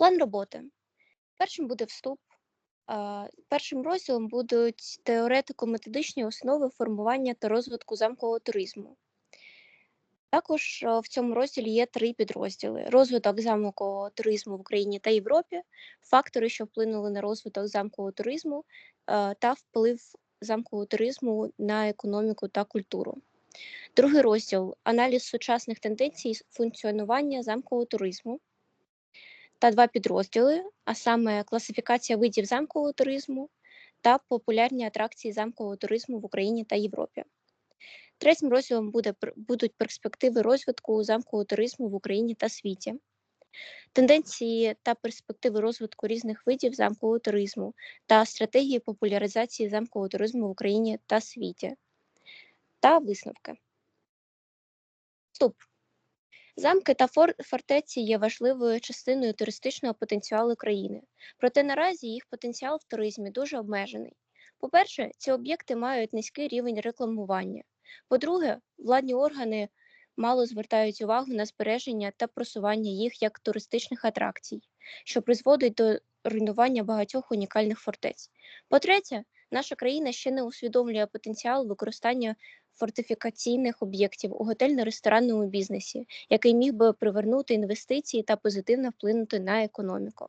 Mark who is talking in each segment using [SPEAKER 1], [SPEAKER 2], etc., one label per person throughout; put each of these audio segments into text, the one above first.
[SPEAKER 1] План роботи. Першим буде вступ. Першим розділом будуть теоретико-методичні основи формування та розвитку замкового туризму. Також в цьому розділі є три підрозділи: розвиток замкового туризму в Україні та Європі, фактори, що вплинули на розвиток замкового туризму та вплив замкового туризму на економіку та культуру. Другий розділ аналіз сучасних тенденцій функціонування замкового туризму та два підрозділи, а саме класифікація видів замкового туризму та популярні атракції замкового туризму в Україні та Європі. Третім розділом буде, будуть перспективи розвитку замкового туризму в Україні та світі, тенденції та перспективи розвитку різних видів замкового туризму та стратегії популяризації замкового туризму в Україні та світі, та висновки. Вступ. Замки та фортеці є важливою частиною туристичного потенціалу країни, проте наразі їх потенціал в туризмі дуже обмежений. По-перше, ці об'єкти мають низький рівень рекламування. По-друге, владні органи мало звертають увагу на збереження та просування їх як туристичних атракцій, що призводить до руйнування багатьох унікальних фортець. По-третє, наша країна ще не усвідомлює потенціал використання фортифікаційних об'єктів у готельно-ресторанному бізнесі, який міг би привернути інвестиції та позитивно вплинути на економіку.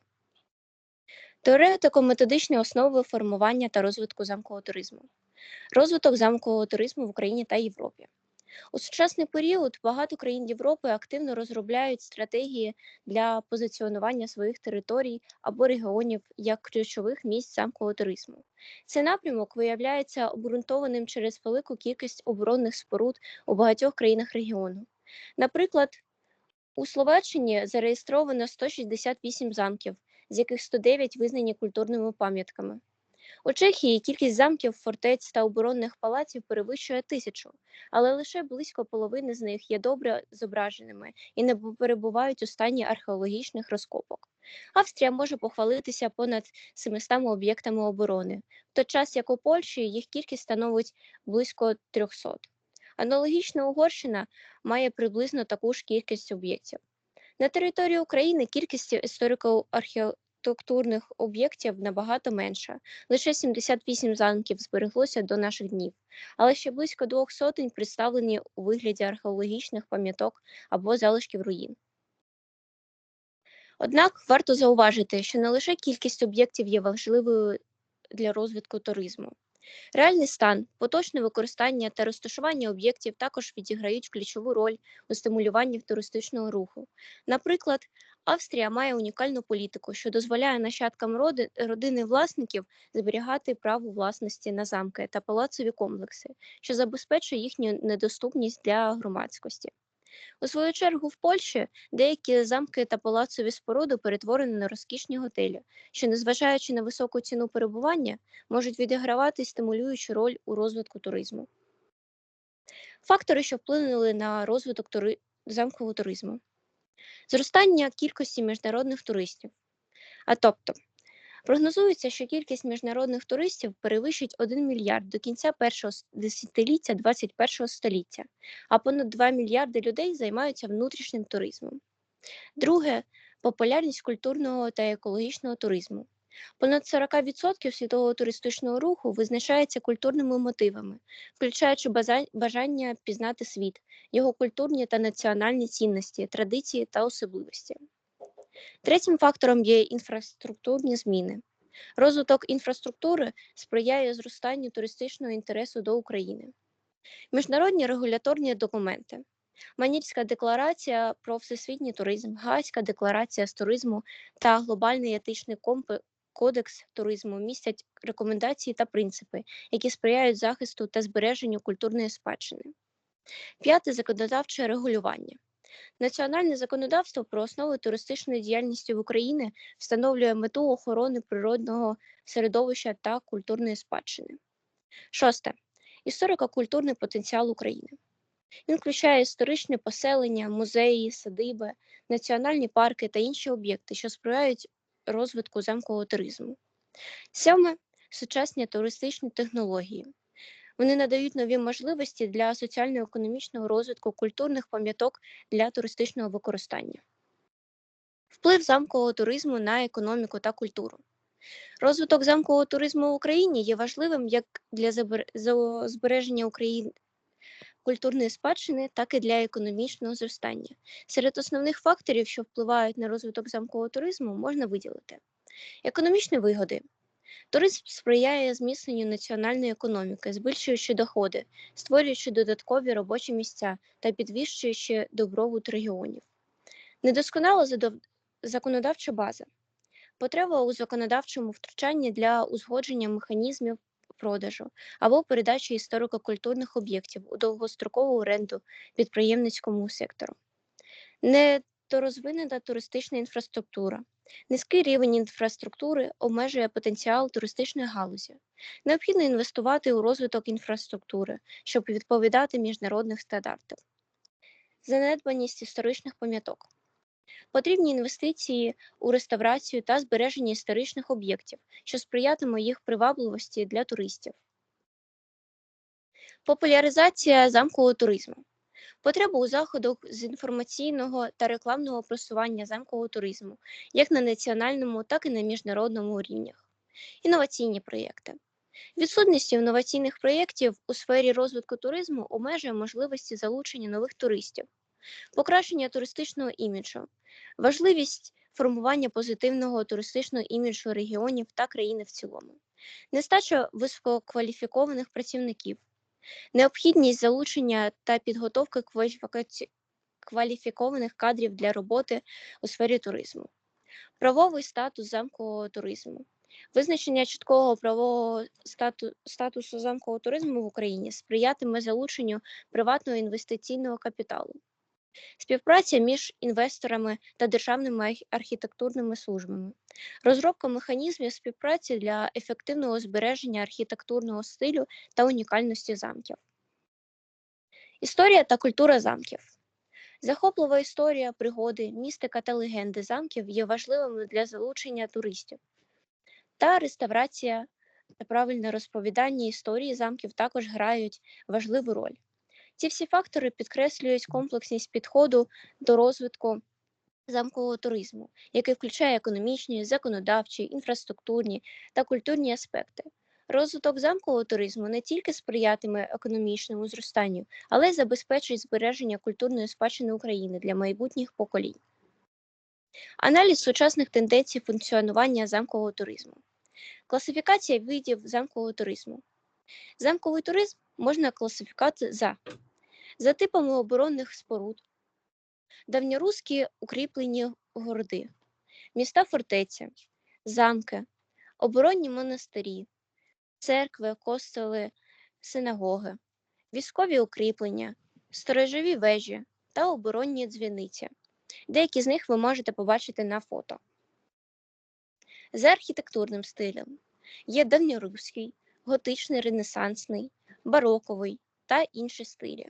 [SPEAKER 1] Теоретико-методичні основи формування та розвитку замкового туризму. Розвиток замкового туризму в Україні та Європі. У сучасний період багато країн Європи активно розробляють стратегії для позиціонування своїх територій або регіонів як ключових місць замкового туризму. Цей напрямок виявляється обґрунтованим через велику кількість оборонних споруд у багатьох країнах регіону. Наприклад, у Словаччині зареєстровано 168 замків, з яких 109 визнані культурними пам'ятками. У Чехії кількість замків, фортець та оборонних палаців перевищує тисячу, але лише близько половини з них є добре зображеними і не перебувають у стані археологічних розкопок. Австрія може похвалитися понад 700 об'єктами оборони, в той час як у Польщі їх кількість становить близько 300. Аналогічно Угорщина має приблизно таку ж кількість об'єктів. На території України кількість історико-архітектурних об'єктів набагато менша. Лише 78 замків збереглося до наших днів, але ще близько двох сотень представлені у вигляді археологічних пам'яток або залишків руїн. Однак варто зауважити, що не лише кількість об'єктів є важливою для розвитку туризму. Реальний стан, поточне використання та розташування об'єктів також відіграють ключову роль у стимулюванні туристичного руху. Наприклад, Австрія має унікальну політику, що дозволяє нащадкам роди, родини власників зберігати право власності на замки та палацові комплекси, що забезпечує їхню недоступність для громадськості. У свою чергу, в Польщі деякі замки та палацові споруди перетворені на розкішні готелі, що, незважаючи на високу ціну перебування, можуть відігравати стимулюючу роль у розвитку туризму. Фактори, що вплинули на розвиток тури... замкового туризму. Зростання кількості міжнародних туристів. А тобто, прогнозується, що кількість міжнародних туристів перевищить 1 мільярд до кінця першого десятиліття 21 століття, а понад 2 мільярди людей займаються внутрішнім туризмом. Друге популярність культурного та екологічного туризму. Понад 40% світового туристичного руху визначається культурними мотивами, включаючи бажання пізнати світ, його культурні та національні цінності, традиції та особливості. Третім фактором є інфраструктурні зміни. Розвиток інфраструктури сприяє зростанню туристичного інтересу до України. Міжнародні регуляторні документи. Манільська декларація про всесвітній туризм, Гаазька декларація з туризму та глобальний етичний кодекс туризму містять рекомендації та принципи, які сприяють захисту та збереженню культурної спадщини. П'яте законодавче регулювання. Національне законодавство про основи туристичної діяльності в Україні встановлює мету охорони природного середовища та культурної спадщини. Шосте. Історико-культурний потенціал України. Він включає історичне поселення, музеї, садиби, національні парки та інші об'єкти, що сприяють розвитку замкового туризму. Сьоме сучасні туристичні технології. Вони надають нові можливості для соціально-економічного розвитку культурних пам'яток для туристичного використання. Вплив замкового туризму на економіку та культуру. Розвиток замкового туризму в Україні є важливим як для збереження України культурної спадщини, так і для економічного зростання. Серед основних факторів, що впливають на розвиток замкового туризму, можна виділити економічні вигоди. Туризм сприяє зміцненню національної економіки, збільшуючи доходи, створюючи додаткові робочі місця та підвищуючи добробут регіонів. Недосконала законодавча база. Потреба у законодавчому втручанні для узгодження механізмів продажу або передачі історико-культурних об'єктів у довгострокову оренду підприємницькому сектору. Недорозвинена туристична інфраструктура. Низький рівень інфраструктури обмежує потенціал туристичної галузі. Необхідно інвестувати у розвиток інфраструктури, щоб відповідати міжнародних стандартів. Занедбаність історичних пам'яток. Потрібні інвестиції у реставрацію та збереження історичних об'єктів, що сприятиме їх привабливості для туристів. Популяризація замкового туризму. Потреба у заходах з інформаційного та рекламного просування замкового туризму як на національному, так і на міжнародному рівнях. Інноваційні проєкти. Відсутність інноваційних проєктів у сфері розвитку туризму обмежує можливості залучення нових туристів, покращення туристичного іміджу, важливість формування позитивного туристичного іміджу регіонів та країни в цілому, нестача висококваліфікованих працівників, необхідність залучення та підготовки кваліфікованих кадрів для роботи у сфері туризму, правовий статус замкового туризму. Визначення чіткого правового стату, статусу замкового туризму в Україні сприятиме залученню приватного інвестиційного капіталу, співпраця між інвесторами та державними архітектурними службами, розробка механізмів співпраці для ефективного збереження архітектурного стилю та унікальності замків. Історія та культура замків. Захоплива історія, пригоди, містика та легенди замків є важливими для залучення туристів. Та реставрація та правильне розповідання історії замків також грають важливу роль. Ці всі фактори підкреслюють комплексність підходу до розвитку замкового туризму, який включає економічні, законодавчі, інфраструктурні та культурні аспекти. Розвиток замкового туризму не тільки сприятиме економічному зростанню, але й забезпечить збереження культурної спадщини України для майбутніх поколінь. Аналіз сучасних тенденцій функціонування замкового туризму. Класифікація видів замкового туризму. Замковий туризм можна класифікувати за за типами оборонних споруд, давньоруські укріплені городи, міста фортеці, замки, оборонні монастирі, церкви, костели, синагоги, військові укріплення, сторожові вежі та оборонні дзвіниці. Деякі з них ви можете побачити на фото. За архітектурним стилем є давньоруський, готичний ренесансний, бароковий та інші стилі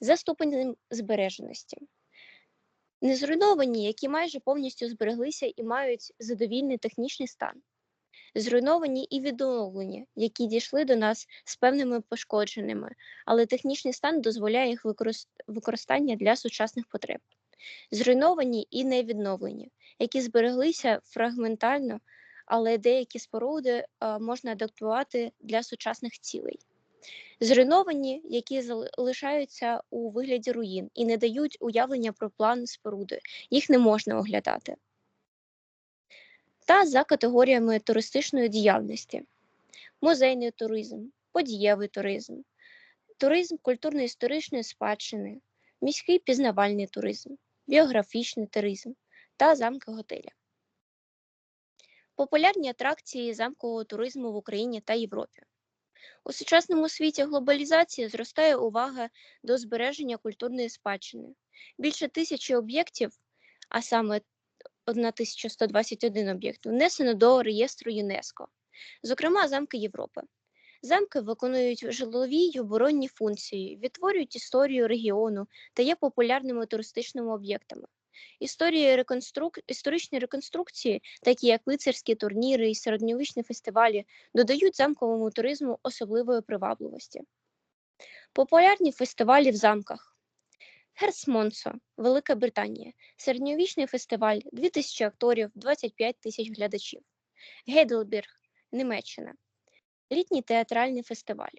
[SPEAKER 1] за ступенем збереженості. Незруйновані, які майже повністю збереглися і мають задовільний технічний стан, зруйновані і відновлені, які дійшли до нас з певними пошкодженнями, але технічний стан дозволяє їх використання для сучасних потреб, зруйновані і невідновлені, які збереглися фрагментально, але деякі споруди можна адаптувати для сучасних цілей зруйновані, які залишаються у вигляді руїн і не дають уявлення про план споруди, їх не можна оглядати. Та за категоріями туристичної діяльності: музейний туризм, подієвий туризм, туризм культурно-історичної спадщини, міський пізнавальний туризм, біографічний туризм та замки готеля. Популярні атракції замкового туризму в Україні та Європі. У сучасному світі глобалізації зростає увага до збереження культурної спадщини. Більше тисячі об'єктів, а саме 1121 об'єкт, внесено до реєстру ЮНЕСКО, зокрема замки Європи. Замки виконують жилові й оборонні функції, відтворюють історію регіону та є популярними туристичними об'єктами. Історії реконструк... Історичні реконструкції, такі як лицарські турніри і середньовічні фестивалі, додають замковому туризму особливої привабливості. Популярні фестивалі в замках. Герсмонсо, Велика Британія. Середньовічний фестиваль, 2000 акторів, 25 тисяч глядачів. Гейделберг, Німеччина. Літній театральний фестиваль.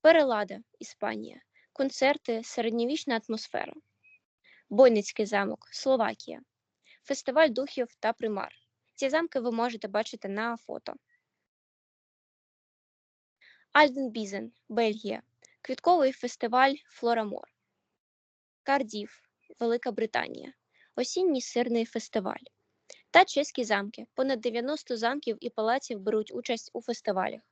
[SPEAKER 1] Перелада, Іспанія. Концерти, середньовічна атмосфера. Бойницький замок, Словакія. Фестиваль духів та примар. Ці замки ви можете бачити на фото. Альденбізен, Бельгія. Квітковий фестиваль Флорамор. Кардіф, Велика Британія. Осінній сирний фестиваль. Та чеські замки. Понад 90 замків і палаців беруть участь у фестивалях.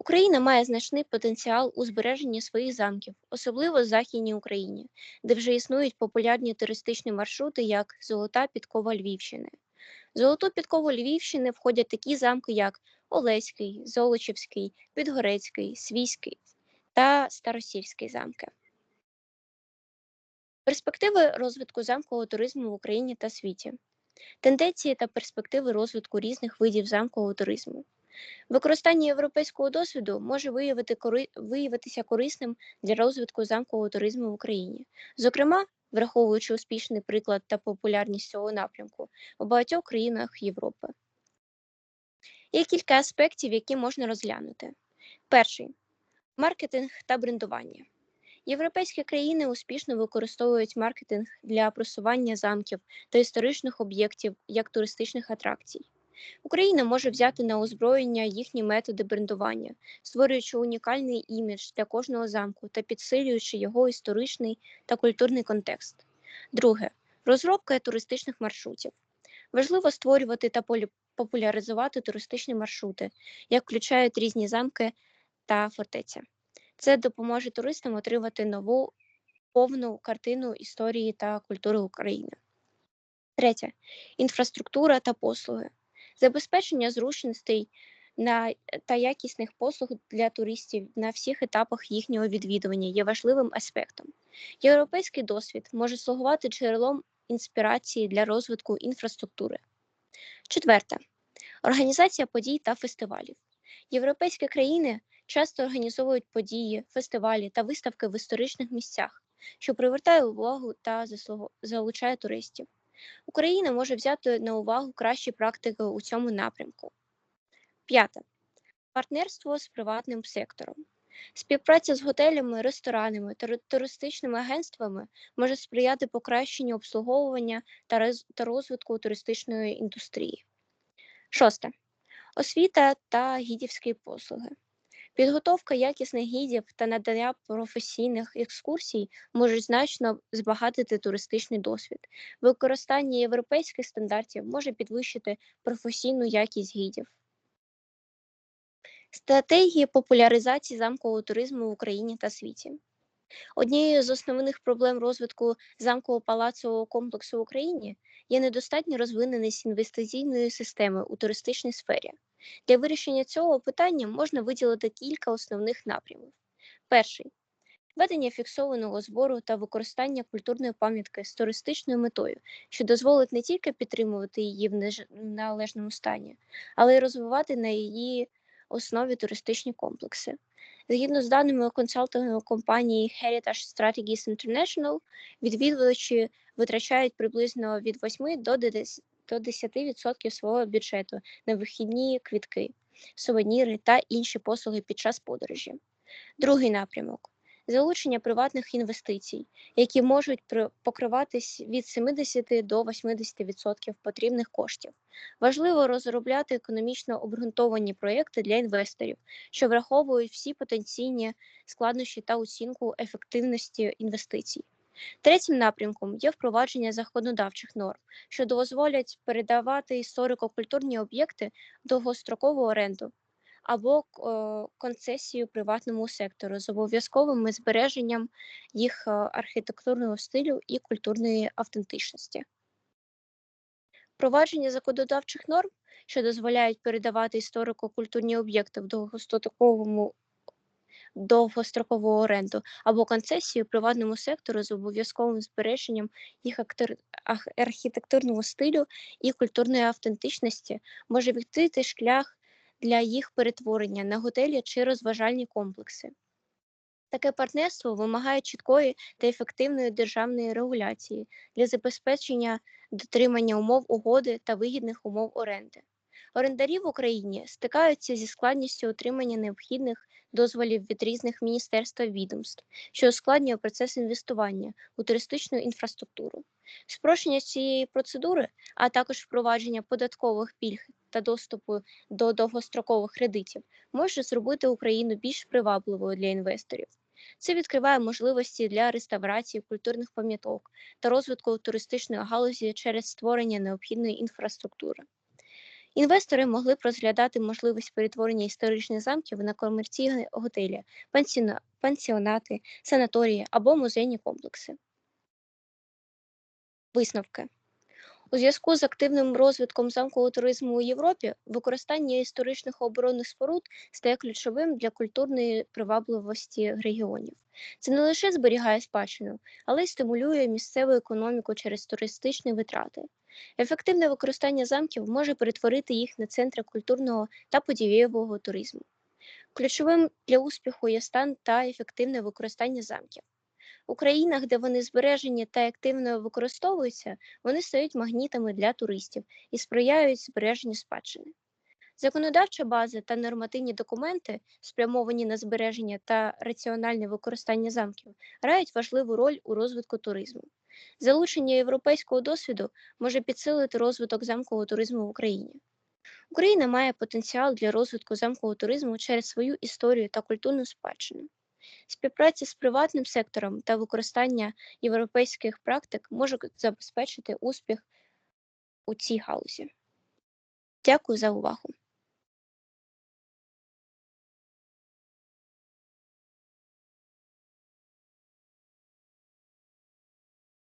[SPEAKER 1] Україна має значний потенціал у збереженні своїх замків, особливо в Західній Україні, де вже існують популярні туристичні маршрути, як Золота Підкова Львівщини. Золоту підкову Львівщини входять такі замки, як Олеський, Золочівський, Підгорецький, Свійський та Старосільський замки. Перспективи розвитку замкового туризму в Україні та світі. Тенденції та перспективи розвитку різних видів замкового туризму. Використання європейського досвіду може виявити кори... виявитися корисним для розвитку замкового туризму в Україні. Зокрема, враховуючи успішний приклад та популярність цього напрямку у багатьох країнах Європи. Є кілька аспектів, які можна розглянути. Перший маркетинг та брендування. Європейські країни успішно використовують маркетинг для просування замків та історичних об'єктів як туристичних атракцій. Україна може взяти на озброєння їхні методи брендування, створюючи унікальний імідж для кожного замку та підсилюючи його історичний та культурний контекст. Друге розробка туристичних маршрутів. Важливо створювати та популяризувати туристичні маршрути, як включають різні замки та фортеця. Це допоможе туристам отримати нову повну картину історії та культури України. Третє інфраструктура та послуги забезпечення зручностей на та якісних послуг для туристів на всіх етапах їхнього відвідування є важливим аспектом. Європейський досвід може слугувати джерелом інспірації для розвитку інфраструктури. Четверте організація подій та фестивалів. Європейські країни часто організовують події, фестивалі та виставки в історичних місцях, що привертає увагу та залучає туристів. Україна може взяти на увагу кращі практики у цьому напрямку. П'яте партнерство з приватним сектором. Співпраця з готелями, ресторанами та туристичними агентствами може сприяти покращенню обслуговування та розвитку туристичної індустрії. Шосте освіта та гідівські послуги. Підготовка якісних гідів та надання професійних екскурсій можуть значно збагатити туристичний досвід. Використання європейських стандартів може підвищити професійну якість гідів. Стратегії популяризації замкового туризму в Україні та світі. Однією з основних проблем розвитку замково палацового комплексу в Україні є недостатня розвиненість інвестиційної системи у туристичній сфері. Для вирішення цього питання можна виділити кілька основних напрямів. Перший ведення фіксованого збору та використання культурної пам'ятки з туристичною метою, що дозволить не тільки підтримувати її в належному стані, але й розвивати на її основі туристичні комплекси. Згідно з даними консалтингової компанії Heritage Strategies International, відвідувачі витрачають приблизно від 8 до 10% свого бюджету на вихідні квітки, сувеніри та інші послуги під час подорожі. Другий напрямок залучення приватних інвестицій, які можуть покриватись від 70 до 80% потрібних коштів. Важливо розробляти економічно обґрунтовані проекти для інвесторів, що враховують всі потенційні складнощі та оцінку ефективності інвестицій. Третім напрямком є впровадження законодавчих норм, що дозволять передавати історико-культурні об'єкти довгострокову оренду або концесію приватному сектору з обов'язковим збереженням їх е, архітектурного стилю і культурної автентичності. Впровадження законодавчих норм, що дозволяють передавати історико-культурні об'єкти в довгостроковому довгострокову оренду або концесію приватному сектору з обов'язковим збереженням їх архітектурного стилю і культурної автентичності може відкрити шлях для їх перетворення на готелі чи розважальні комплекси. Таке партнерство вимагає чіткої та ефективної державної регуляції для забезпечення дотримання умов угоди та вигідних умов оренди. Орендарі в Україні стикаються зі складністю отримання необхідних дозволів від різних міністерств та відомств, що ускладнює процес інвестування у туристичну інфраструктуру. Спрощення цієї процедури, а також впровадження податкових пільг та доступу до довгострокових кредитів може зробити Україну більш привабливою для інвесторів. Це відкриває можливості для реставрації культурних пам'яток та розвитку туристичної галузі через створення необхідної інфраструктури. Інвестори могли б розглядати можливість перетворення історичних замків на комерційні готелі, пансіонати, санаторії або музейні комплекси. Висновки. У зв'язку з активним розвитком замкового туризму у Європі використання історичних оборонних споруд стає ключовим для культурної привабливості регіонів. Це не лише зберігає спадщину, але й стимулює місцеву економіку через туристичні витрати. Ефективне використання замків може перетворити їх на центри культурного та подієвого туризму. Ключовим для успіху є стан та ефективне використання замків. У країнах, де вони збережені та активно використовуються, вони стають магнітами для туристів і сприяють збереженню спадщини. Законодавча база та нормативні документи, спрямовані на збереження та раціональне використання замків, грають важливу роль у розвитку туризму. Залучення європейського досвіду може підсилити розвиток замкового туризму в Україні. Україна має потенціал для розвитку замкового туризму через свою історію та культурну спадщину. Співпраця з приватним сектором та використання європейських практик можуть забезпечити успіх у цій галузі. Дякую за увагу.